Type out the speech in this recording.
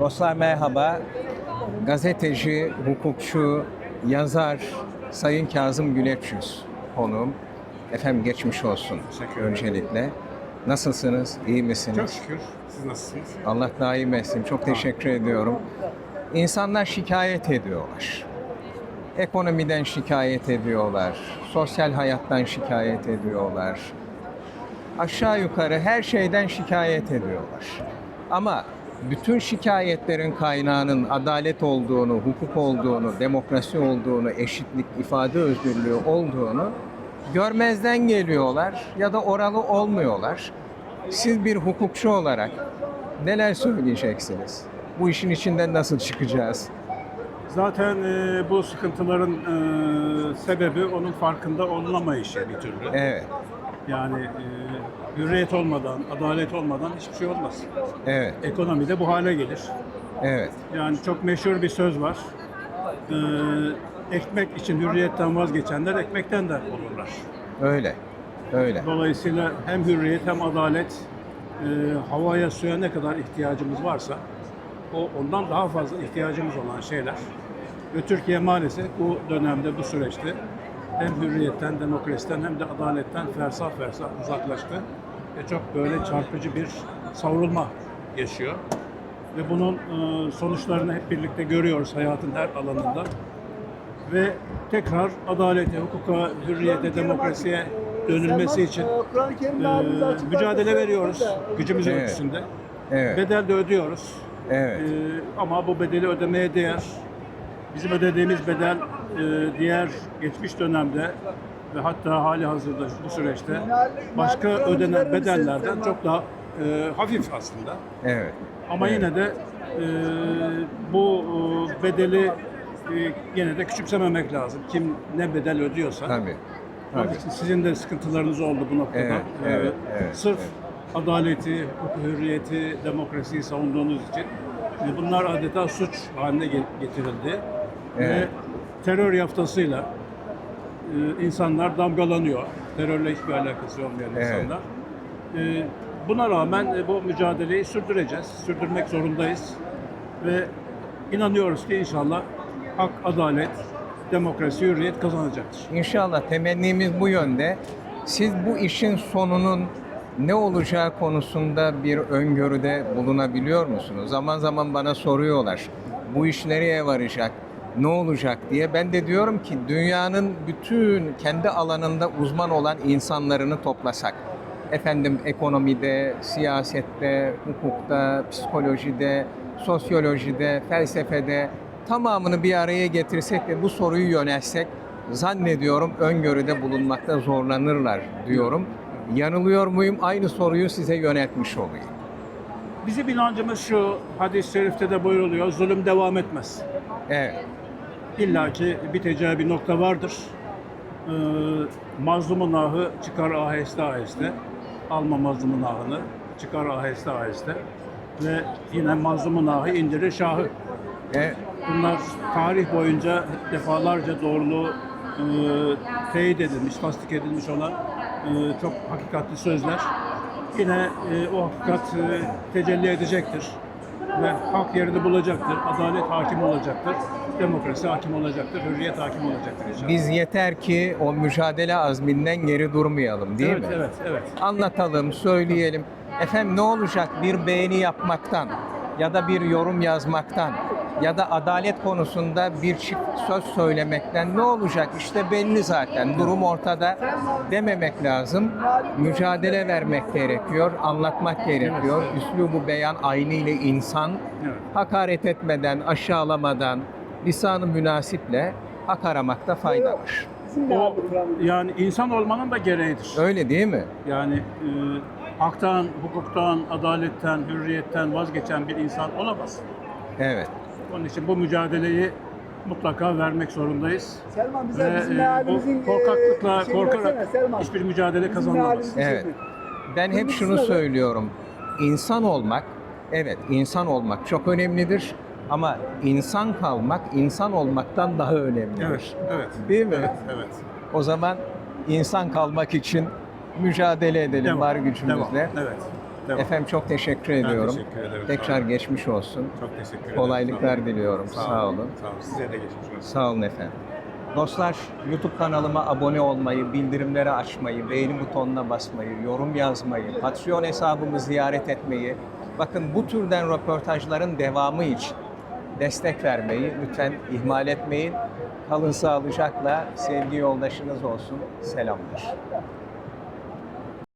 Dostlar merhaba. Gazeteci, hukukçu, yazar Sayın Kazım Güleçyüz konuğum. Efendim geçmiş olsun Teşekkür öncelikle. Nasılsınız? İyi misiniz? Çok şükür. Siz nasılsınız? Allah daim etsin. Çok teşekkür ediyorum. İnsanlar şikayet ediyorlar. Ekonomiden şikayet ediyorlar. Sosyal hayattan şikayet ediyorlar. Aşağı yukarı her şeyden şikayet ediyorlar. Ama bütün şikayetlerin kaynağının adalet olduğunu, hukuk olduğunu, demokrasi olduğunu, eşitlik, ifade özgürlüğü olduğunu görmezden geliyorlar ya da oralı olmuyorlar. Siz bir hukukçu olarak neler söyleyeceksiniz? Bu işin içinden nasıl çıkacağız? Zaten e, bu sıkıntıların e, sebebi onun farkında olunamayışı bir türlü. Evet, Yani e, hürriyet olmadan, adalet olmadan hiçbir şey olmaz. evet, Ekonomide bu hale gelir. evet, Yani çok meşhur bir söz var. E, ekmek için hürriyetten vazgeçenler ekmekten de olurlar. öyle, öyle. Dolayısıyla hem hürriyet hem adalet e, havaya suya ne kadar ihtiyacımız varsa o ondan daha fazla ihtiyacımız olan şeyler. Ve Türkiye maalesef bu dönemde, bu süreçte hem hürriyetten, demokrasiden hem de adaletten fersah fersah uzaklaştı. Ve çok böyle çarpıcı bir savrulma yaşıyor. Ve bunun e, sonuçlarını hep birlikte görüyoruz hayatın her alanında ve tekrar adalete, hukuka, hürriyete, demokrasiye dönülmesi için e, mücadele veriyoruz gücümüzün Evet. ölçüsünde. Evet, Bedel de ödüyoruz. evet, E, ama bu bedeli ödemeye değer. Bizim ödediğimiz bedel e, diğer geçmiş dönemde ve hatta hali hazırda bu süreçte başka ödenen bedellerden çok daha e, hafif aslında. evet. Ama Evet. yine de e, bu e, bedeli e, yine de küçümsememek lazım. Kim ne bedel ödüyorsa. Tabii, tabii. sizin de sıkıntılarınız oldu bu noktada. Evet, E, evet, evet, Sırf evet. adaleti, hürriyeti, demokrasiyi savunduğunuz için e, bunlar adeta suç haline ge- getirildi. Ve Evet. terör yaftasıyla e, insanlar damgalanıyor. Terörle hiçbir alakası olmayan Evet. insanlar. E, buna rağmen e, bu mücadeleyi sürdüreceğiz. Sürdürmek zorundayız. Ve inanıyoruz ki inşallah hak, adalet, demokrasi, hürriyet kazanacaktır. İnşallah temennimiz bu yönde. Siz bu işin sonunun ne olacağı konusunda bir öngörüde bulunabiliyor musunuz? Zaman zaman bana soruyorlar. Bu iş nereye varacak? Ne olacak diye. Ben de diyorum ki dünyanın bütün kendi alanında uzman olan insanlarını toplasak. Efendim ekonomide, siyasette, hukukta, psikolojide, sosyolojide, felsefede tamamını bir araya getirsek ve bu soruyu yönelsek zannediyorum öngörüde bulunmakta zorlanırlar diyorum. Yanılıyor muyum? Aynı soruyu size yöneltmiş olayım. Bizim inancımız şu, hadis-i şerifte de buyuruluyor, zulüm devam etmez. Evet, İlla ki biteceği bir nokta vardır. Ee, mazlumun ahı çıkar aheste aheste. Alma mazlumun ahını, çıkar aheste aheste. Ve yine mazlumun ahı indirir şahı. evet, Bunlar tarih boyunca defalarca doğruluğu e, teyit edilmiş, tasdik edilmiş olan e, çok hakikatli sözler. Yine e, o hakikat e, tecelli edecektir ve hak yerini bulacaktır, adalet hakim olacaktır, demokrasi hakim olacaktır, hürriyet hakim olacaktır inşallah. biz yeter ki o mücadele azminden geri durmayalım değil evet, mi? evet, evet. anlatalım, söyleyelim. Efendim ne olacak bir beğeni yapmaktan ya da bir yorum yazmaktan ya da adalet konusunda bir çift söz söylemekten ne olacak? İşte belli zaten. Durum ortada dememek lazım. Mücadele vermek gerekiyor, anlatmak gerekiyor. Üslubu beyan aynı ile insan hakaret etmeden, aşağılamadan, lisanı münasiple hak aramakta fayda var. O yani insan olmanın da gereğidir. Öyle değil mi? Yani e, haktan, hukuktan, adaletten, hürriyetten vazgeçen bir insan olamaz. Evet. Onun için bu mücadeleyi mutlaka vermek zorundayız. Selman bize Ve bizim e, halimizin bu korkaklıkla, e, korkarak Selman. hiçbir mücadele kazanılamaz. Evet. Ben hep şunu söylüyorum. İnsan olmak, evet insan olmak çok önemlidir. Ama insan kalmak, insan olmaktan daha önemlidir. Evet, evet. Değil mi? Evet, evet. O zaman insan kalmak için mücadele edelim Devam, var gücümüzle. devam, Evet. Devam. Efendim çok teşekkür ediyorum. teşekkür ederim, sağ Tekrar olun. geçmiş olsun. Çok teşekkür ederim. Kolaylıklar Sağ olun. diliyorum. Sağ olun. Sağ olun. Size de geçmiş olsun. Sağ olun efendim. Dostlar YouTube kanalıma abone olmayı, bildirimleri açmayı, beğeni butonuna basmayı, yorum yazmayı, Patreon hesabımı ziyaret etmeyi, bakın bu türden röportajların devamı için destek vermeyi lütfen ihmal etmeyin. Kalın sağlıcakla sevgi yoldaşınız olsun. Selamlar.